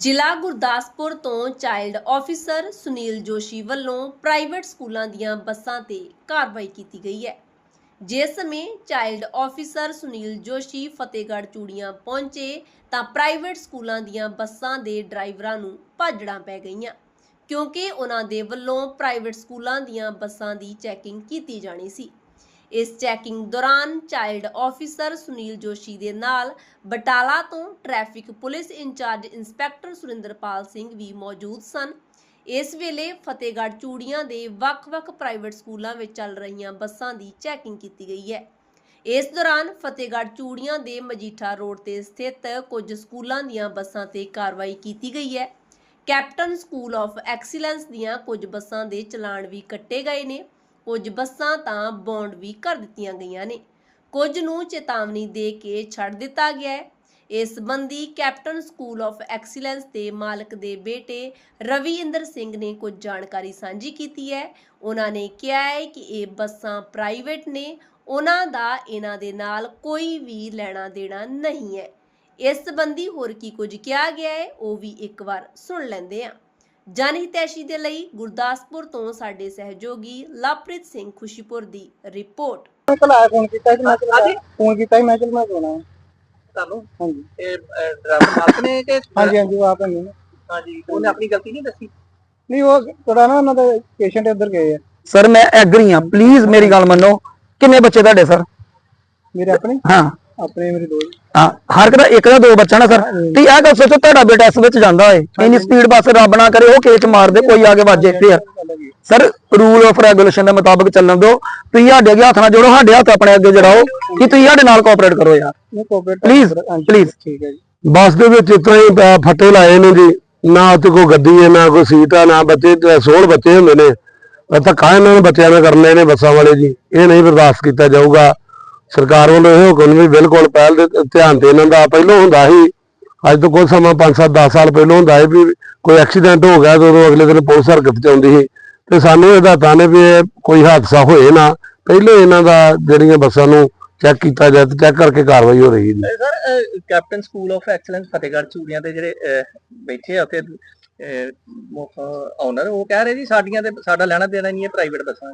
ਜ਼ਿਲ੍ਹਾ ਗੁਰਦਾਸਪੁਰ ਤੋਂ child officer Sunil Joshi ਵੱਲੋਂ ਪ੍ਰਾਈਵੇਟ ਸਕੂਲਾਂ ਦੀਆਂ ਬੱਸਾਂ ਤੇ ਕਾਰਵਾਈ ਕੀਤੀ ਗਈ ਹੈ। ਜਿਸ ਸਮੇਂ ਚਾਈਲਡ ਆਫੀਸਰ ਸੁਨੀਲ ਜੋਸ਼ੀ ਫਤਿਹਗੜ੍ਹ ਚੂੜੀਆਂ ਪਹੁੰਚੇ ਤਾਂ ਪ੍ਰਾਈਵੇਟ ਸਕੂਲਾਂ ਦੀਆਂ ਬੱਸਾਂ ਦੇ ਡਰਾਈਵਰਾਂ ਨੂੰ ਭਾਜੜਾਂ ਪੈ ਗਈਆਂ, ਕਿਉਂਕਿ ਉਹਨਾਂ ਦੇ ਵੱਲੋਂ ਪ੍ਰਾਈਵੇਟ ਸਕੂਲਾਂ ਦੀਆਂ ਬੱਸਾਂ ਦੀ ਚੈਕਿੰਗ ਕੀਤੀ ਜਾਣੀ ਸੀ। ਇਸ ਚੈਕਿੰਗ ਦੌਰਾਨ ਚਾਈਲਡ ਆਫੀਸਰ ਸੁਨੀਲ ਜੋਸ਼ੀ ਦੇ ਨਾਲ ਬਟਾਲਾ ਤੋਂ traffic police incharge inspector Surinderpal Singh ਵੀ ਮੌਜੂਦ ਸਨ। ਇਸ ਵੇਲੇ ਫਤਿਹਗੜ੍ਹ ਚੂੜੀਆਂ ਦੇ ਵੱਖ-ਵੱਖ ਪ੍ਰਾਈਵੇਟ ਸਕੂਲਾਂ ਵਿੱਚ ਚੱਲ ਰਹੀਆਂ ਬੱਸਾਂ ਦੀ ਚੈਕਿੰਗ ਕੀਤੀ ਗਈ ਹੈ। ਇਸ ਦੌਰਾਨ ਫਤਿਹਗੜ੍ਹ ਚੂੜੀਆਂ ਦੇ ਮਜੀਠਾ ਰੋਡ ਤੇ ਸਥਿਤ ਕੁਝ ਸਕੂਲਾਂ ਦੀਆਂ ਬੱਸਾਂ ਤੇ ਕਾਰਵਾਈ ਕੀਤੀ ਗਈ ਹੈ। ਕੈਪਟਨ ਸਕੂਲ ਆਫ ਐਕਸੀਲੈਂਸ ਦੀਆਂ ਕੁਝ ਬੱਸਾਂ ਦੇ ਚਲਾਨ ਵੀ ਕੱਟੇ ਗਏ ਨੇ। ਕੁਝ ਬੱਸਾਂ ਤਾਂ ਬੌਂਡ ਵੀ ਕਰ ਦਿੱਤੀਆਂ ਗਈਆਂ ਨੇ। ਕੁਝ ਨੂੰ ਚੇਤਾਵਨੀ ਦੇ ਕੇ ਛੱਡ ਦਿੱਤਾ ਗਿਆ ਹੈ। ਇਸ ਸੰਬੰਧੀ ਕੈਪਟਨ ਸਕੂਲ ਆਫ ਐਕਸੀਲੈਂਸ ਦੇ ਮਾਲਕ ਦੇ ਬੇਟੇ ਰਵੀਂਦਰ ਸਿੰਘ ਨੇ ਕੁਝ ਜਾਣਕਾਰੀ ਸਾਂਝੀ ਕੀਤੀ ਹੈ। ਉਹਨਾਂ ਨੇ ਕਿਹਾ ਹੈ ਕਿ ਇਹ ਬੱਸਾਂ ਪ੍ਰਾਈਵੇਟ ਨੇ। ਉਹਨਾਂ ਦਾ ਇਹਨਾਂ ਦੇ ਨਾਲ ਕੋਈ ਵੀ ਲੈਣਾ ਦੇਣਾ ਨਹੀਂ ਹੈ। ਇਸ ਸੰਬੰਧੀ ਹੋਰ ਕੀ ਕੁਝ ਕਿਹਾ ਗਿਆ ਹੈ, ਉਹ ਵੀ ਇੱਕ ਵਾਰ ਸੁਣ ਲੈਂਦੇ ਹਾਂ। ਜਨਹਿਤੈਸ਼ੀ ਦੇ ਲਈ ਗੁਰਦਾਸਪੁਰ ਤੋਂ ਸਾਡੇ ਸਹਿਯੋਗੀ ਲਵਪ੍ਰੀਤ ਸਿੰਘ ਖੁਸ਼ੀਪੁਰ ਦੀ ਰਿਪੋਰਟ। ਮੈਂ ਕੱਲ ਆਇਆ ਫੋਨ ਕੀਤਾ ਸੀ ਮੈਂ ਚਲ ਫੋਨ ਕੀਤਾ ਸੀ ਮੈਂ ਚਲ ਮੈਂ ਜਾਣਾ। ਤੁਹਾਨੂੰ? ਹਾਂਜੀ। ਇਹ ਡਰਾਈਵਰ ਮਾਲਕ ਨੇ ਕਿ ਹਾਂਜੀ ਹਾਂਜੀ ਉਹ ਆਪ ਹੈਗੇ ਨੇ ਹਾਂਜੀ ਉਹਨੇ ਆਪਣੀ ਗਲਤੀ ਨਹੀਂ ਦੱਸੀ? ਨਹੀਂ ਉਹ ਥੋੜਾ ਨਾ ਉਹਨਾਂ ਦੇ ਪੇਸ਼ੈਂਟ ਇੱਧਰ ਗਏ ਆ। ਸਰ ਮੈਂ ਐਗਰੀ ਹਾਂ। ਪਲੀਜ਼ ਮੇਰੀ ਗੱਲ ਮੰਨੋ। ਕਿੰਨੇ ਬੱਚੇ ਤੁਹਾਡੇ ਸਰ ਮੇਰੇ ਆਪਣੇ? ਹਾਂ। ਆਪਣੇ ਮੇਰੇ ਦੋ ਹਾਂ ਹਰ ਕਿਦਾ ਇੱਕ ਦਾ ਦੋ ਬੱਚਾ ਨਾ ਸਰ। ਤੇ ਇਹ ਗੱਲ ਸੋਚੋ ਤੁਹਾਡਾ ਬੇਟਾ ਇਸ ਵਿੱਚ ਜਾਂਦਾ ਹੋਏ। ਇੰਨੀ ਸਪੀਡ ਬੱਸ ਰੱਬ ਨਾ ਕਰੇ ਉਹ ਕੇਚ ਮਾਰ ਦੇ ਕੋਈ ਆ ਕੇ ਵੱਜੇ ਫੇਰ ਸਰ ਰੂਲ ਆਫ ਰੈਗੂਲੇਸ਼ਨ ਦੇ ਮੁਤਾਬਕ ਚੱਲਣ ਦਿਓ। ਤੁਸੀਂ ਸਾਡੇ ਅੱਗੇ ਹੱਥ ਨਾਲ ਜੋੜੋ ਸਾਡੇ ਹੱਥ ਆਪਣੇ ਅੱਗੇ ਜੜਾਓ ਕਿ ਤੁਸੀਂ ਸਾਡੇ ਨਾਲ ਕੋਆਪਰੇਟ ਕਰੋ ਯਾਰ। Please, please. ਠੀਕ ਹੈ ਜੀ। ਬੱਸ ਦੇ ਵਿੱਚ ਇਤੋਂ ਹੀ ਫੱਟੇ ਲਾਏ ਨੇ ਜੀ। ਨਾ ਉੱਤੇ ਕੋਈ ਗੱਡੀ ਹੈ ਨਾ ਕੋਈ ਸੀਟ ਆ ਨਾ ਬੱਚੇ ਤੇ 16 ਬੱਚੇ ਹੁੰਦੇ ਨੇ। ਇਹ ਧੱਕਾ ਇਹਨਾਂ ਨੇ ਬੱਚਿਆਂ ਨਾਲ ਕਰਨੇ ਨੇ ਬੱਸਾਂ ਵਾਲੇ ਜੀ। ਇਹ ਨਹੀਂ ਬਰਦਾਸ਼ਤ ਕੀਤਾ ਜਾਊਗਾ। ਸਰਕਾਰ ਵੱਲੋਂ ਇਹ ਹੁਕਮ ਵੀ ਬਿਲਕੁਲ ਪਹਿਲ ਦੇ ਧਿਆਨ ਤੇ ਦਾ ਪਹਿਲੋਂ ਹੁੰਦਾ ਸੀ। ਅੱਜ ਤੋਂ ਕੁਝ ਸਮਾਂ 5-7 10 ਸਾਲ ਪਹਿਲਾਂ ਹੁੰਦਾ ਸੀ ਵੀ ਕੋਈ ਐਕਸੀਡੈਂਟ ਹੋ ਗਿਆ ਤਾਂ ਉਦੋਂ ਅਗਲੇ ਦਿਨ ਪੁਲਿਸ ਹਰਕਤ ਚ ਆਉਂਦੀ ਸੀ। ਤੇ ਸਾਨੂੰ ਇਹਦਾ ਨੇ ਵੀ ਕੋਈ ਹਾਦਸਾ ਹੋਏ ਨਾ। ਪਹਿਲੇ ਇਹਨਾਂ ਦਾ ਜਿਹੜੀਆਂ ਬੱਸਾਂ ਨੂੰ ਚੈੱਕ ਕੀਤਾ ਜਾਏ ਤੇ ਚੈੱਕ ਕਰਕੇ ਕਾਰਵਾਈ ਹੋ ਰਹੀ ਹੈ। Sir captain school of excellence Fatehgarh Churian ਦੇ ਜਿਹੜੇ ਬੈਠੇ ਆ ਉੱਥੇ ਓਨਰ ਉਹ ਕਹਿ ਰਹੇ ਜੀ ਸਾਡੀਆਂ ਤੇ ਸਾਡਾ ਲੈਣਾ ਦੇਣਾ ਨਹੀਂ ਹੈ ਪ੍ਰਾਈਵੇਟ ਬੱਸਾਂ।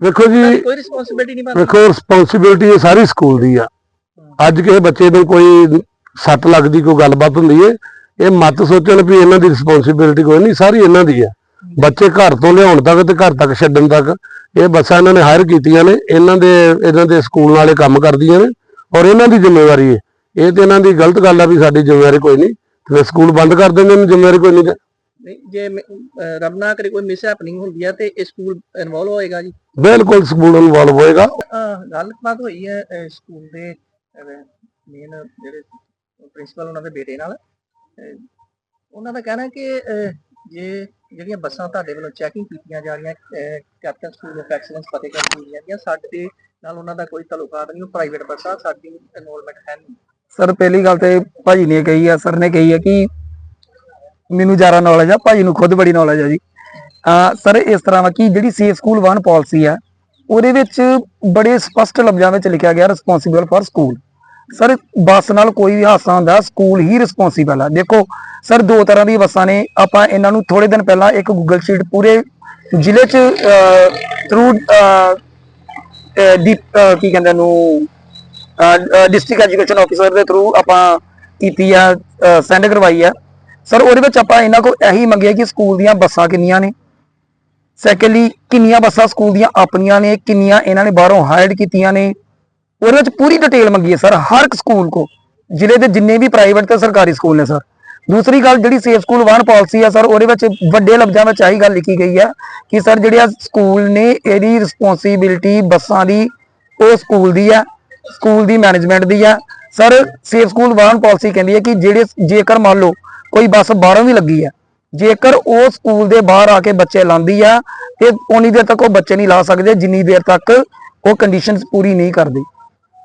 ਵੇਖੋ ਜੀ ਕੋਈ ਰਿਸਪੌਂਸਿਬਿਲਟੀ ਨਹੀਂ ਬਣਦੀ। ਵੇਖੋ ਰਿਸਪੌਂਸਿਬਿਲਟੀ ਇਹ ਸਾਰੀ ਸਕੂਲ ਦੀ ਆ। ਅੱਜ ਕਿਸੇ ਬੱਚੇ ਨੂੰ ਕੋਈ ਸੱਟ ਲੱਗਦੀ ਕੋਈ ਗੱਲਬਾਤ ਹੁੰਦੀ ਏ ਇਹ ਮਤ ਸੋਚਣ ਵੀ ਇਹਨਾਂ ਦੀ ਰਿਸਪੌਂਸਿਬਿਲਟੀ ਕੋਈ ਨਹੀਂ ਸਾਰੀ ਇਹਨਾਂ ਦੀ ਆ। ਬੱਚੇ ਘਰ ਤੋਂ ਲਿਆਉਣ ਤੱਕ ਤੇ ਘਰ ਤੱਕ ਛੱਡਣ ਤੱਕ ਇਹ ਬੱਸਾਂ ਇਹਨਾਂ ਨੇ ਹਾਇਰ ਕੀਤੀਆਂ ਨੇ ਇਹਨਾਂ ਦੇ ਇਹਨਾਂ ਦੇ ਸਕੂਲ ਵਾਲੇ ਕੰਮ ਕਰਦੀਆਂ ਨੇ ਔਰ ਇਹਨਾਂ ਦੀ ਜ਼ਿੰਮੇਵਾਰੀ ਏ। ਇਹ ਤੇ ਇਹਨਾਂ ਦੀ ਗਲਤ ਗੱਲ ਆ ਵੀ ਸਾਡੀ ਜ਼ਿੰਮੇਵਾਰੀ ਕੋਈ ਨਹੀਂ ਤੇ ਸਕੂਲ ਬੰਦ ਕਰ ਦਿੰਦੇ ਨੇ ਜ਼ਿੰਮੇਵਾਰੀ ਕੋਈ ਨਹੀਂ ਤੇ ਨਹੀਂ। ਜੇ ਰੱਬ ਨਾ ਕਰੇ ਕੋਈ ਮਿਸ ਹੈਪਨਿੰਗ ਹੁੰਦੀ ਹੈ ਤੇ ਇਹ ਸਕੂਲ ਇਨਵੋਲਵ ਹੋਏਗਾ ਜੀ। ਬਿਲਕੁਲ ਸਕੂਲ ਇਨਵੋਲਵ ਹੋਏਗਾ। ਗੱਲਬਾਤ ਹੋਈ ਹੈ ਸਕੂਲ ਦੇ ਮੇਨ ਜਿਹੜੇ ਪ੍ਰਿੰਸੀਪਲ ਉਹਨਾਂ ਦੇ ਬੇਟੇ ਨਾਲ। ਉਹਨਾਂ ਦਾ ਕਹਿਣਾ ਕਿ ਜੇ ਜਿਹੜੀਆਂ ਬੱਸਾਂ ਤੁਹਾਡੇ ਵੱਲੋਂ ਚੈਕਿੰਗ ਕੀਤੀਆਂ ਜਾ ਰਹੀਆਂ captain school of excellence Fatehgarh Churian ਦੀਆਂ ਸਾਡੇ ਨਾਲ ਉਹਨਾਂ ਦਾ ਕੋਈ ਤਾਲੁਕਾਤ ਨਹੀਂ ਉਹ ਪ੍ਰਾਈਵੇਟ ਬੱਸਾਂ ਸਾਡੀ ਇਨਵੋਲਵਮੈਂਟ ਹੈ ਨਹੀਂ। ਸਰ ਪਹਿਲੀ ਗੱਲ ਤੇ ਭਾਜੀ ਨੇ ਕਹੀ ਆ ਸਰ ਨੇ ਕਹੀ ਆ ਕਿ ਮੈਨੂੰ ਜ਼ਿਆਦਾ ਨੌਲੇਜ ਆ, ਭਾਈ ਨੂੰ ਖੁਦ ਬੜੀ ਨੌਲੇਜ ਆ ਜੀ। ਸਰ ਇਸ ਤਰ੍ਹਾਂ ਵਾ ਕਿ ਜਿਹੜੀ ਸੇਫ ਸਕੂਲ ਵਨ ਪਾਲਿਸੀ ਆ, ਉਹਦੇ ਵਿੱਚ ਬੜੇ ਸਪਸ਼ਟ ਲਫ਼ਜ਼ਾਂ ਵਿੱਚ ਲਿਖਿਆ ਗਿਆ responsible for school sir bus ਨਾਲ ਕੋਈ ਵੀ ਹਾਦਸਾ ਹੁੰਦਾ ਸਕੂਲ ਹੀ ਰਿਸਪੌਂਸਿਬਲ ਆ। ਦੇਖੋ ਸਰ ਦੋ ਤਰ੍ਹਾਂ ਦੀ ਬੱਸਾਂ ਨੇ। ਆਪਾਂ ਇਹਨਾਂ ਨੂੰ ਥੋੜੇ ਦਿਨ ਪਹਿਲਾਂ ਇੱਕ ਗੂਗਲ ਸ਼ੀਟ ਪੂਰੇ ਜ਼ਿਲ੍ਹੇ 'ਚ ਥਰੂ ਦੀ ਕੀ ਕਹਿੰਦੇ ਨੂੰ ਡਿਸਟ੍ਰਿਕਟ ਐਜੂਕੇਸ਼ਨ ਆਫੀਸਰ ਦੇ ਥਰੂ ਆਪਾਂ ਕੀਤੀ ਆ ਸੈਂਡ ਕਰਵਾਈ ਆ। ਸਰ, ਉਹਦੇ ਵਿੱਚ ਆਪਾਂ ਇਹਨਾਂ ਕੋਲ ਇਹੀ ਮੰਗਿਆ ਕਿ ਸਕੂਲ ਦੀਆਂ ਬੱਸਾਂ ਕਿੰਨੀਆਂ ਨੇ? ਸੈਕੰਡਲੀ ਕਿੰਨੀਆਂ ਬੱਸਾਂ ਸਕੂਲ ਦੀਆਂ ਆਪਣੀਆਂ ਨੇ? ਕਿੰਨੀਆਂ ਇਹਨਾਂ ਨੇ ਬਾਹਰੋਂ ਹਾਇਰਡ ਕੀਤੀਆਂ ਨੇ? ਉਹਦੇ ਵਿੱਚ ਪੂਰੀ ਡਿਟੇਲ ਮੰਗੀ ਹੈ ਸਰ, ਹਰ ਇੱਕ ਸਕੂਲ ਕੋ ਜ਼ਿਲ੍ਹੇ ਦੇ ਜਿੰਨੇ ਵੀ ਪ੍ਰਾਈਵੇਟ ਤੇ ਸਰਕਾਰੀ ਸਕੂਲ ਨੇ ਸਰ। ਦੂਸਰੀ ਗੱਲ ਜਿਹੜੀ ਸੇਫ ਸਕੂਲ ਵਾਹਨ ਪਾਲਿਸੀ ਆ ਸਰ, ਉਹਦੇ ਵਿੱਚ ਵੱਡੇ ਲਫ਼ਜ਼ਾਂ ਵਿੱਚ ਆਹੀ ਗੱਲ ਲਿਖੀ ਗਈ ਹੈ ਕਿ ਸਰ ਜਿਹੜੇ ਆ ਸਕੂਲ ਨੇ, ਇਹਦੀ ਰਿਸਪੌਂਸਿਬਿਲਟੀ ਬੱਸਾਂ ਦੀ, ਉਹ ਸਕੂਲ ਦੀ ਆ ਸਕੂਲ ਦੀ ਮੈਨੇਜਮੈਂਟ ਦੀ ਆ ਸਰ ਸੇਫ ਸਕੂਲ ਵਾਹਨ ਪਾਲਿਸੀ ਕਹਿੰਦੀ ਹੈ ਕਿ ਜਿਹੜੇ ਜੇਕਰ ਮੰਨ ਲਓ ਕੋਈ ਬੱਸ ਬਾਹਰੋਂ ਵੀ ਲੱਗੀ ਆ। ਜੇਕਰ ਉਹ ਸਕੂਲ ਦੇ ਬਾਹਰ ਆ ਕੇ ਬੱਚੇ ਲਾਂਦੀ ਆ, ਤੇ ਉਨੀ ਦੇਰ ਤੱਕ ਉਹ ਬੱਚੇ ਨਹੀਂ ਲਾ ਸਕਦੇ, ਜਿੰਨੀ ਦੇਰ ਤੱਕ ਉਹ ਕੰਡੀਸ਼ਨਸ ਪੂਰੀ ਨਹੀਂ ਕਰਦੇ।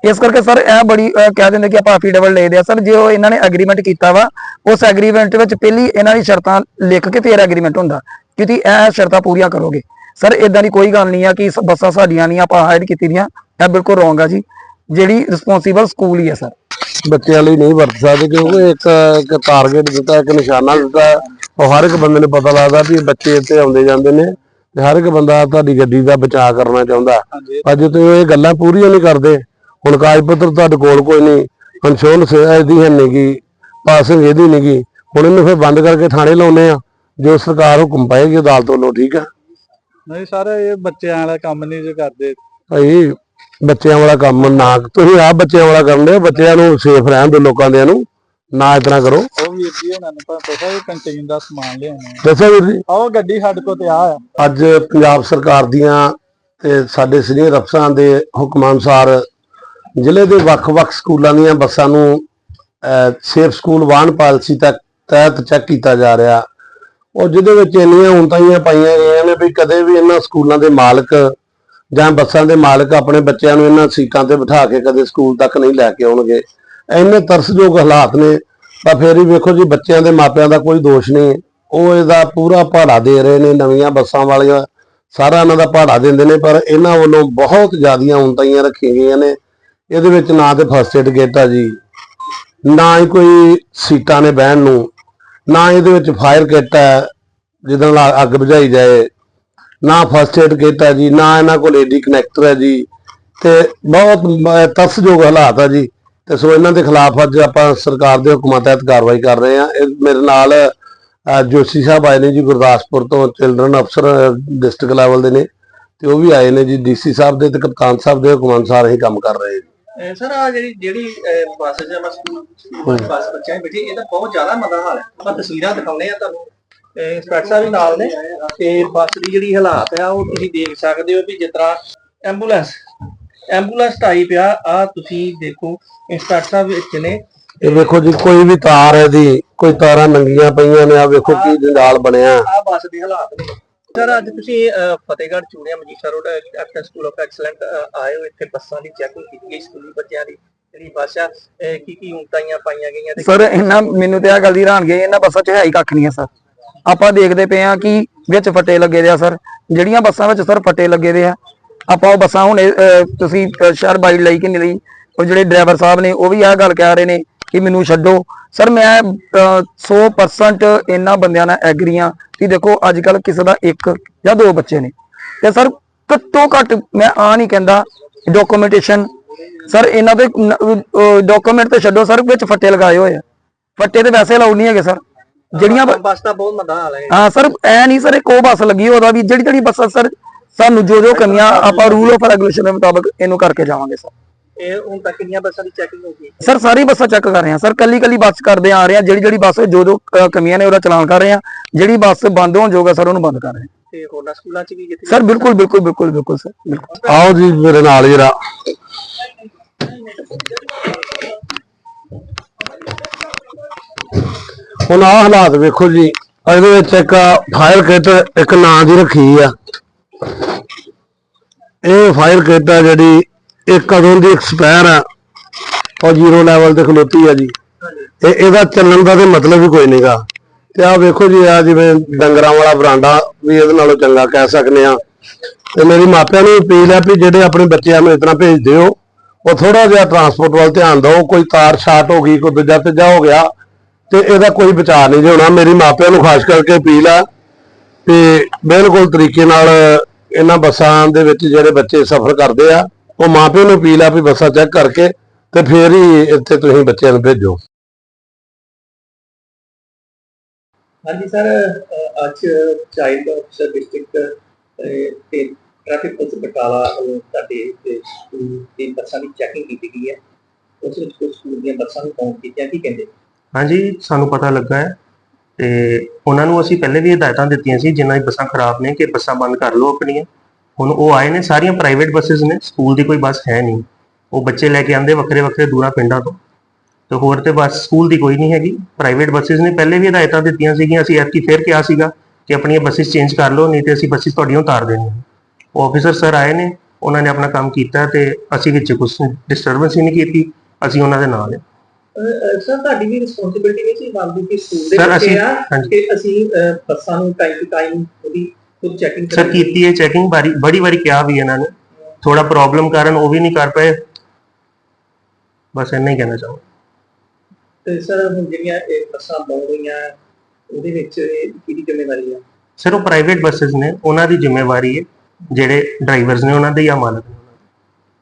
ਇਸ ਕਰਕੇ ਸਰ, ਇਹ ਬੜੀ ਕਹਿ ਦਿੰਦੇ ਕਿ ਆਪਾਂ ਅਫੀਡੇਵਿਟ ਲੈ ਆ। ਸਰ, ਜੇ ਉਹ ਇਹਨਾਂ ਨੇ ਐਗਰੀਮੈਂਟ ਕੀਤਾ ਵਾ, ਉਸ ਐਗਰੀਮੈਂਟ ਵਿੱਚ ਪਹਿਲੀ ਇਹਨਾਂ ਦੀ ਸ਼ਰਤਾਂ ਲਿਖ ਕੇ ਫਿਰ ਐਗਰੀਮੈਂਟ ਹੁੰਦਾ ਕਿ ਤੁਸੀਂ ਇਹ ਸ਼ਰਤਾਂ ਪੂਰੀਆਂ ਕਰੋਗੇ। ਸਰ ਇਦਾਂ ਦੀ ਕੋਈ ਗੱਲ ਨਹੀਂ ਆ ਕਿ ਬੱਸਾਂ ਸਾਡੀਆਂ ਨਹੀਂ, ਆਪਾਂ ਹਾਇਰ ਕੀਤੀ ਦੀਆਂ ਇਹ ਬਿਲਕੁਲ ਰੋਂਗ ਆ ਜੀ। ਜਿਹੜੀ ਰਿਸਪੌਂਸੀਬਲ ਸਕੂਲ ਹੀ ਹੈ ਸਰ। ਬੱਚਿਆਂ ਲਈ ਨਹੀਂ ਵਰਤ ਸਕਦੇ ਕਿਉਂਕਿ ਇੱਕ ਇੱਕ ਟਾਰਗੇਟ ਦਿੱਤਾ ਇੱਕ ਨਿਸ਼ਾਨਾ ਦਿੱਤਾ। ਉਹ ਹਰ ਇੱਕ ਬੰਦੇ ਨੂੰ ਪਤਾ ਲੱਗਦਾ ਵੀ ਬੱਚੇ ਇੱਥੇ ਆਉਂਦੇ ਜਾਂਦੇ ਨੇ ਤੇ ਹਰ ਇੱਕ ਬੰਦਾ ਤੁਹਾਡੀ ਗੱਡੀ ਦਾ ਬਚਾਅ ਕਰਨਾ ਚਾਹੁੰਦਾ। ਪਰ ਜੇ ਤੁਸੀਂ ਇਹ ਗੱਲਾਂ ਪੂਰੀਆਂ ਨਹੀਂ ਕਰਦੇ। ਹੁਣ ਕਾਗਜ਼ ਪੱਤਰ ਤੁਹਾਡੇ ਕੋਲ ਕੋਈ ਨਹੀਂ ਇੰਸ਼ੋਰੈਂਸ ਇਹਦੀ ਹੈ ਨਹੀਂਗੀ ਪਾਸਿੰਗ ਇਹਦੀ ਨਹੀਂਗੀ ਹੁਣ ਇਹਨੂੰ ਫਿਰ ਬੰਦ ਕਰਕੇ ਥਾਣੇ ਲਾਉਨੇ ਆ ਜੋ ਸਰਕਾਰ ਹੁਕਮ ਪਾਏਗੀ ਅਦਾਲਤ ਵੱਲੋਂ ਠੀਕ ਆ? ਨਹੀਂ ਸਰ ਇਹ ਬੱਚਿਆਂ ਵਾਲਾ ਕੰਮ ਨਹੀਂ ਜੇ ਕਰਦੇ। ਭਾਈ ਬੱਚਿਆਂ ਵਾਲਾ ਕੰਮ ਨਾ ਤੁਸੀਂ ਆਪ ਬੱਚਿਆਂ ਵਾਲਾ ਕਰਨ ਦੇ ਬੱਚਿਆਂ ਨੂੰ ਸੇਫ ਰਹਿਣ ਦਿਓ ਲੋਕਾਂ ਦੇ ਨੂੰ ਨਾ ਇਤਨਾ ਕਰੋ। ਉਹ ਵੀਰ ਜੀ ਉਹਨਾਂ ਨੂੰ ਪਤਾ ਪਤਾ ਇਹ ਕੰਟੀਨ ਦਾ ਸਮਾਨ ਲਿਆਉਣਾ। ਦੱਸੋ ਵੀਰ ਜੀ। ਉਹ ਗੱਡੀ ਸਾਡੇ ਕੋਲ ਤੇ ਆ ਆ। ਅੱਜ ਪੰਜਾਬ ਸਰਕਾਰ ਦੀਆਂ ਤੇ ਸਾਡੇ ਸੀਨੀਅਰ ਅਫਸਰਾਂ ਦੇ ਹੁਕਮਾਂ ਅਨੁਸਾਰ ਜ਼ਿਲ੍ਹੇ ਦੇ ਵੱਖ-ਵੱਖ ਸਕੂਲਾਂ ਦੀਆਂ ਬੱਸਾਂ ਨੂੰ ਸੇਫ ਸਕੂਲ ਵਾਹਨ ਪਾਲਿਸੀ ਤੱਕ ਤਹਿਤ ਚੈੱਕ ਕੀਤਾ ਜਾ ਰਿਹਾ। ਉਹ ਜਿਹਦੇ ਵਿੱਚ ਇੰਨੀਆਂ ਉਂਤਾਈਆਂ ਪਾਈਆਂ ਗਈਆਂ ਨੇ ਵੀ ਕਦੇ ਵੀ ਇਹਨਾਂ ਸਕੂਲਾਂ ਦੇ ਮਾਲਕ ਜਾਂ ਬੱਸਾਂ ਦੇ ਮਾਲਕ ਆਪਣੇ ਬੱਚਿਆਂ ਨੂੰ ਇਹਨਾਂ ਸੀਟਾਂ ਤੇ ਬਿਠਾ ਕੇ ਕਦੇ ਸਕੂਲ ਤੱਕ ਨਹੀਂ ਲੈ ਕੇ ਆਉਣਗੇ। ਇੰਨੇ ਤਰਸਯੋਗ ਹਾਲਾਤ ਨੇ, ਤਾਂ ਫੇਰ ਹੀ ਵੇਖੋ ਜੀ, ਬੱਚਿਆਂ ਦੇ ਮਾਪਿਆਂ ਦਾ ਕੋਈ ਦੋਸ਼ ਨਹੀਂ। ਉਹ ਇਹਦਾ ਪੂਰਾ ਭਾੜਾ ਦੇ ਰਹੇ ਨੇ, ਨਵੀਆਂ ਬੱਸਾਂ ਵਾਲੀਆਂ ਸਾਰਾ ਇਹਨਾਂ ਦਾ ਭਾੜਾ ਦਿੰਦੇ ਨੇ, ਪਰ ਇਹਨਾਂ ਵੱਲੋਂ ਬਹੁਤ ਜ਼ਿਆਦੀਆਂ ਉਨਤਾਈਆਂ ਰੱਖੀਆਂ ਗਈਆਂ ਨੇ। ਇਹਦੇ ਵਿੱਚ ਨਾ ਤੇ ਫਸਟ ਏਡ ਕਿੱਟ ਆ ਜੀ, ਨਾ ਹੀ ਕੋਈ ਸੀਟਾਂ ਨੇ ਬਹਿਣ ਨੂੰ, ਨਾ ਇਹਦੇ ਵਿੱਚ ਫਾਇਰ ਕਿੱਟ ਹੈ ਜਿਹਦੇ ਨਾਲ ਅੱਗ ਬੁਝਾਈ ਜਾਏ। ਨਾ ਫਸਟ ਏਡ ਕਿੱਟ ਹੈ ਜੀ ਨਾ ਇਹਨਾਂ ਕੋਲ ਏਡੀ ਕਨੈਕਟਰ ਹੈ ਜੀ। ਤੇ ਬਹੁਤ ਮ- ਤਰਸਯੋਗ ਹਾਲਾਤ ਆ ਜੀ। ਤੇ ਸੋ ਇਹਨਾਂ ਦੇ ਖਿਲਾਫ ਅੱਜ ਆਪਾਂ ਸਰਕਾਰ ਦੇ ਹੁਕਮਾਂ ਤਹਿਤ ਕਾਰਵਾਈ ਕਰ ਰਹੇ ਹਾਂ। ਇਹ ਮੇਰੇ ਨਾਲ ਅ, ਜੋਸ਼ੀ ਸਾਹਿਬ ਆਏ ਨੇ ਜੀ ਗੁਰਦਾਸਪੁਰ ਤੋਂ ਚਿਲਡਰਨ ਅਫਸਰ ਡਿਸਟ੍ਰਿਕਟ ਲੈਵਲ ਦੇ ਨੇ। ਤੇ ਉਹ ਵੀ ਆਏ ਨੇ ਜੀ ਡੀਸੀ ਸਾਹਿਬ ਦੇ ਤੇ ਕਪਤਾਨ ਸਾਹਿਬ ਦੇ ਹੁਕਮਾਂ ਅਨੁਸਾਰ ਅਸੀਂ ਕੰਮ ਕਰ ਰਹੇ ਹਾਂ ਸਰ ਆ ਜਿਹੜੀ ਜਿਹੜੀ ਅਹ, ਬੱਸ ਜਾਂ ਮੈਂ ਸਕੂਲ ਸਕੂਲ ਦੀ ਬੱਸ ਬੱਚਿਆਂ ਦੀ ਬੈਠੀ ਇਹਦਾ ਬਹੁਤ ਜ਼ਿਆਦਾ ਮੰਦਾ ਹਾਲ ਹੈ। ਆਪਾਂ ਤਸਵੀਰਾਂ ਦਿਖਾਉਂਦੇ ਆ ਤੁਹਾਨੂੰ। ਇੰਸਪੈਕਟਰ ਸਾਹਿਬ ਵੀ ਨਾਲ ਨੇ ਤੇ ਬੱਸ ਦੀ ਜਿਹੜੀ ਹਾਲਾਤ ਆ ਉਹ ਤੁਸੀਂ ਦੇਖ ਸਕਦੇ ਹੋ ਵੀ ਜਿਸ ਤਰ੍ਹਾਂ ਐਂਬੂਲੈਂਸ ਐਂਬੂਲੈਂਸ ਟਾਈਪ ਆ ਆ ਤੁਸੀਂ ਦੇਖੋ ਇੰਸਪੈਕਟਰ ਸਾਹਿਬ ਵਿੱਚ ਨੇ। ਇਹ ਵੇਖੋ ਜੀ ਕੋਈ ਵੀ ਤਾਰ ਹੈ ਦੀ ਕੋਈ ਤਾਰਾਂ ਨੰਗੀਆਂ ਪਈਆਂ ਨੇ ਆ ਵੇਖੋ ਕੀ ਜੰਜਾਲ ਬਣਿਆ। ਆ ਬੱਸ ਦੇ ਹਾਲਾਤ ਨੇ। ਸਰ ਅੱਜ ਤੁਸੀਂ Fatehgarh Churian Majitha road after school of excellent ਆਏ ਹੋ ਇੱਥੇ ਬੱਸਾਂ ਦੀ ਚੈਕਿੰਗ ਕੀਤੀ ਗਈ ਸਕੂਲੀ ਬੱਚਿਆਂ ਦੀ ਜਿਹੜੀ ਬੱਸ ਆ ਕੀ ਕੀ ਉਂਤਾਈਆਂ ਪਾਈਆਂ ਗਈਆਂ ਸਰ ਇਹਨਾਂ ਮੈਨੂੰ ਤੇ ਆ ਗੱਲ ਦੀ ਹੈਰਾਨਗੀ ਇਹਨਾਂ ਬੱਸਾਂ 'ਚ ਹੈ ਹੀ ਕੱਖ ਨਹੀਂ ਹੈ ਸਰ। ਆਪਾਂ ਦੇਖਦੇ ਪਏ ਆ ਕਿ ਵਿੱਚ ਫੱਟੇ ਲੱਗੇ ਦੇ ਆ ਸਰ। ਜਿਹੜੀਆਂ ਬੱਸਾਂ ਵਿੱਚ ਸਰ ਫੱਟੇ ਲੱਗੇ ਦੇ ਆ ਆਪਾਂ ਉਹ ਬੱਸਾਂ ਹੁਣ ਤੁਸੀਂ ਸ਼ਹਿਰ ਬਾਈਟ ਲਈ ਕਿ ਨਹੀਂ ਲਈ ਉਹ ਜਿਹੜੇ ਡਰਾਈਵਰ ਸਾਹਿਬ ਨੇ ਉਹ ਵੀ ਇਹ ਗੱਲ ਕਹਿ ਰਹੇ ਨੇ ਕਿ ਮੈਨੂੰ ਛੱਡੋ। ਸਰ ਮੈਂ ਅਹ, 100% ਇਹਨਾਂ ਬੰਦਿਆਂ ਨਾਲ ਐਗਰੀ ਆ ਕਿ ਦੇਖੋ ਅੱਜ ਕੱਲ ਕਿਸੇ ਦਾ ਇੱਕ ਜਾਂ ਦੋ ਬੱਚੇ ਨੇ। ਤੇ ਸਰ ਘੱਟੋ ਘੱਟ ਮੈਂ ਆ ਨਹੀਂ ਕਹਿੰਦਾ ਡਾਕੂਮੈਂਟੇਸ਼ਨ ਸਰ ਇਹਨਾਂ ਦੇ ਡਾਕੂਮੈਂਟ ਤੇ ਛੱਡੋ ਸਰ ਵਿੱਚ ਫੱਟੇ ਲਗਾਏ ਹੋਏ ਆ। ਫੱਟੇ ਤੇ ਵੈਸੇ ਲਾਉ ਨਹੀਂ ਹੈਗੇ ਸਰ। ਜਿਹੜੀਆਂ ਬੱਸ ਦਾ ਬਹੁਤ ਮੰਦਾ ਹਾਲ ਹੈ ਹਾਂ ਸਰ ਐ ਨਹੀਂ ਸਰ ਇੱਕ ਉਹ ਬੱਸ ਲੱਗੀ ਉਹਦਾ ਵੀ ਜਿਹੜੀ ਜਿਹੜੀ ਬੱਸ ਸਰ ਸਾਨੂੰ ਜੋ ਜੋ ਕਮੀਆਂ ਆਪਾਂ ਰੂਲ ਆਫ ਰੈਗੂਲੇਸ਼ਨ ਦੇ ਮੁਤਾਬਕ ਇਹਨੂੰ ਕਰਕੇ ਜਾਵਾਂਗੇ ਸਰ। ਇਹ ਹੁਣ ਤੱਕ ਕਿੰਨੀਆਂ ਬੱਸਾਂ ਦੀ ਚੈਕਿੰਗ ਹੋ ਗਈ? ਸਰ ਸਾਰੀ ਬੱਸਾਂ ਚੈੱਕ ਕਰ ਰਹੇ ਹਾਂ ਸਰ ਕੱਲੀ ਕੱਲੀ ਬੱਸ ਕਰਦੇ ਆ ਰਹੇ ਹਾਂ ਜਿਹੜੀ ਜਿਹੜੀ ਬੱਸ ਜੋ ਜੋ ਕਮੀਆਂ ਨੇ ਉਹਦਾ ਚਲਾਨ ਕਰ ਰਹੇ ਹਾਂ ਜਿਹੜੀ ਬੱਸ ਬੰਦ ਹੋਣ ਜੋਗਾ ਸਰ ਉਹਨੂੰ ਬੰਦ ਕਰ ਰਹੇ ਹਾਂ। ਤੇ ਹੋਰਨਾਂ ਸਕੂਲਾਂ 'ਚ ਵੀ ਜਿੱਥੇ ਸਰ ਬਿਲਕੁਲ ਬਿਲਕੁਲ ਬਿਲਕੁਲ ਬਿਲਕੁਲ ਸਰ ਬਿਲਕੁਲ। ਆਓ ਜੀ ਮੇਰੇ ਨਾਲ ਜਰਾ। ਹੁਣ ਆਹ ਹਾਲਾਤ ਵੇਖੋ ਜੀ, ਇਹਦੇ ਵਿੱਚ ਇੱਕ ਫਾਇਰ ਕਿੱਟ ਇੱਕ ਨਾਂ ਦੀ ਰੱਖੀ ਆ। ਇਹ ਫਾਇਰ ਕਿੱਟ ਆ ਜਿਹੜੀ ਇਹ ਕਦੋਂ ਦੀ ਐਕਸਪਾਇਰ ਆ, ਉਹ ਜ਼ੀਰੋ ਲੈਵਲ ਤੇ ਖਲੋਤੀ ਆ ਜੀ। ਇਹ, ਇਹਦਾ ਚੱਲਣ ਦਾ ਤੇ ਮਤਲਬ ਹੀ ਕੋਈ ਨਹੀਂਗਾ ਤੇ ਆ ਵੇਖੋ ਜੀ ਆ ਜਿਵੇਂ ਡੰਗਰਾਂ ਵਾਲਾ ਬਰਾਂਡਾ ਵੀ ਇਹਦੇ ਨਾਲੋਂ ਚੰਗਾ ਕਹਿ ਸਕਨੇ ਆ। ਤੇ ਮੇਰੀ ਮਾਪਿਆਂ ਨੂੰ ਅਪੀਲ ਹੈ ਵੀ ਜਿਹੜੇ ਆਪਣੇ ਬੱਚਿਆਂ ਨੂੰ ਇਤਨਾ ਭੇਜ ਦਿਓ, ਉਹ ਥੋੜਾ ਜਿਹਾ ਟਰਾਂਸਪੋਰਟ ਵੱਲ ਧਿਆਨ ਦਿਓ, ਕੋਈ ਤਾਰ ਸ਼ਾਰਟ ਹੋ ਗਈ, ਕੋਈ ਦੂਜਾ ਤੀਜਾ ਹੋ ਗਿਆ ਤੇ ਇਹਦਾ ਕੋਈ ਬਚਾਅ ਨਹੀਂ ਜੇ ਹੋਣਾ, ਮੇਰੀ ਮਾਪਿਆਂ ਨੂੰ ਖਾਸ ਕਰਕੇ ਅਪੀਲ ਆ ਤੇ ਬਿਲਕੁਲ ਤਰੀਕੇ ਨਾਲ ਇਹਨਾਂ ਬੱਸਾਂ ਦੇ ਵਿੱਚ ਜਿਹੜੇ ਬੱਚੇ ਸਫ਼ਰ ਕਰਦੇ ਆ, ਉਹ ਮਾਪਿਆਂ ਨੂੰ ਅਪੀਲ ਆ ਵੀ ਬੱਸਾਂ ਚੈੱਕ ਕਰਕੇ ਤੇ ਫੇਰ ਹੀ ਇੱਥੇ ਤੁਸੀਂ ਬੱਚਿਆਂ ਨੂੰ ਭੇਜੋ। ਹਾਂਜੀ ਸਰ ਅੱਜ ਚਾਈਲਡ ਅਫਸਰ ਡਿਸਟ੍ਰਿਕਟ ਤੇ ਟ੍ਰੈਫਿਕ ਪੁਲਿਸ ਬਟਾਲਾ ਵੱਲੋਂ ਸਕੂਲ ਦੀ ਬੱਸਾਂ ਦੀ ਚੈਕਿੰਗ ਕੀਤੀ ਗਈ ਹੈ। ਉਸ ਵਿੱਚ ਕੁਝ ਸਕੂਲ ਦੀਆਂ ਬੱਸਾਂ ਨੂੰ ਕਾਊਂਟ ਕੀਤੀਆਂ ਕੀ ਕਹਿੰਦੇ? ਹਾਂਜੀ, ਸਾਨੂੰ ਪਤਾ ਲੱਗਾ ਹੈ ਤੇ ਉਹਨਾਂ ਨੂੰ ਅਸੀਂ ਪਹਿਲੇ ਵੀ ਹਦਾਇਤਾਂ ਦਿੱਤੀਆਂ ਸੀ, ਜਿਨ੍ਹਾਂ ਦੀ ਬੱਸਾਂ ਖਰਾਬ ਨੇ ਕਿ ਬੱਸਾਂ ਬੰਦ ਕਰ ਲਓ ਆਪਣੀਆਂ। ਹੁਣ ਉਹ ਆਏ ਨੇ, ਸਾਰੀਆਂ ਪ੍ਰਾਈਵੇਟ ਬੱਸਸ ਨੇ ਸਕੂਲ ਦੀ ਕੋਈ ਬੱਸ ਹੈ ਨਹੀਂ। ਉਹ ਬੱਚੇ ਲੈ ਕੇ ਆਂਦੇ ਵੱਖਰੇ ਵੱਖਰੇ ਦੂਰਾਂ ਪਿੰਡਾਂ ਤੋਂ। ਤੇ ਹੋਰ ਤੇ ਬੱਸ ਸਕੂਲ ਦੀ ਕੋਈ ਨਹੀਂ ਹੈਗੀ। ਪ੍ਰਾਈਵੇਟ ਬੱਸਸ ਨੇ ਪਹਿਲੇ ਵੀ ਹਦਾਇਤਾਂ ਦਿੱਤੀਆਂ ਸੀਗੀਆਂ, ਅਸੀਂ ਐਤਕੀ ਫੇਰ ਕਿਹਾ ਸੀਗਾ ਕਿ ਆਪਣੀਆਂ ਬੱਸਸ ਚੇਂਜ ਕਰ ਲਓ, ਨਹੀਂ ਤੇ ਅਸੀਂ ਬੱਸਸ ਤੁਹਾਡੀਆਂ ਉਤਾਰ ਦੇਣੀਆਂ। ਉਹ ਆਫੀਸਰ ਸਰ ਆਏ ਨੇ, ਉਹਨਾਂ ਨੇ ਆਪਣਾ ਕੰਮ ਕੀਤਾ ਤੇ ਅਸੀਂ ਵਿੱਚ ਕੁਝ ਡਿਸਟਰਬੈਂਸ ਹੀ ਨਹੀਂ ਕੀਤੀ, ਅਸੀਂ ਉਹਨਾਂ ਦੇ ਨਾਲ ਹਾਂ। ਸਰ ਤੁਹਾਡੀ ਵੀ ਰਿਸਪੌਂਸਿਬਿਲਟੀ ਨਹੀਂ ਸੀ ਬਣਦੀ ਕਿ ਸਕੂਲ ਦੇ ਬੱਚੇ ਆ। ਕਿ ਅਸੀਂ ਬੱਸਾਂ ਨੂੰ ਟਾਈਮ ਟੂ ਟਾਈਮ ਉਹਦੀ ਖੁਦ ਚੈਕਿੰਗ ਸਰ ਕੀਤੀ ਹੈ ਚੈਕਿੰਗ ਬਾਰੀ ਬੜੀ ਵਾਰੀ ਕਿਹਾ ਵੀ ਇਹਨਾਂ ਨੇ। ਥੋੜਾ ਪ੍ਰੋਬਲਮ ਕਾਰਨ ਉਹ ਵੀ ਨਹੀਂ ਕਰ ਪਏ। ਬਸ ਇੰਨਾ ਹੀ ਕਹਿਣਾ ਚਾਹੁੰਦਾ। ਤੇ ਸਰ ਹੁਣ ਜਿਹੜੀਆਂ ਇਹ ਬੱਸਾਂ ਬਣ ਰਹੀਆਂ ਉਹਦੇ ਵਿੱਚ ਕਿਹਦੀ ਜ਼ਿੰਮੇਵਾਰੀ ਆ? ਸਰ ਉਹ ਪ੍ਰਾਈਵੇਟ ਬੱਸਸ ਨੇ ਉਹਨਾਂ ਦੀ ਜ਼ਿੰਮੇਵਾਰੀ ਹੈ। ਜਿਹੜੇ ਡਰਾਈਵਰਸ ਨੇ ਉਹਨਾਂ ਦੇ ਜਾਂ ਮਾਲਕ ਨੇ।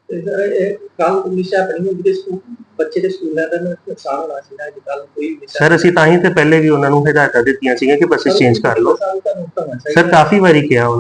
ਤੇ ਸਰ ਇਹ ਕੱਲ ਨਿਸ਼ਾ ਆਪਣੀ ਹੁੰਦੀ ਦੇ ਸਕੂਲ? ਬੱਚੇ ਦੇ ਸਕੂਲਾਂ ਦਾ ਨੁਕਸਾਨ ਹੋਣਾ ਸੀ ਨਾ ਅੱਜ ਕੱਲ ਕੋਈ ਸਰ ਅਸੀਂ ਤਾਂ ਹੀ ਤੇ ਪਹਿਲੇ ਵੀ ਉਹਨਾਂ ਨੂੰ ਹਦਾਇਤਾਂ ਦਿੱਤੀਆਂ ਸੀਗੀਆਂ ਕਿ ਬੱਸਸ ਚੇਂਜ ਕਰ ਲਓ। ਸਰ ਕਾਫੀ ਵਾਰੀ ਕਿਹਾ ਉਹਨਾਂ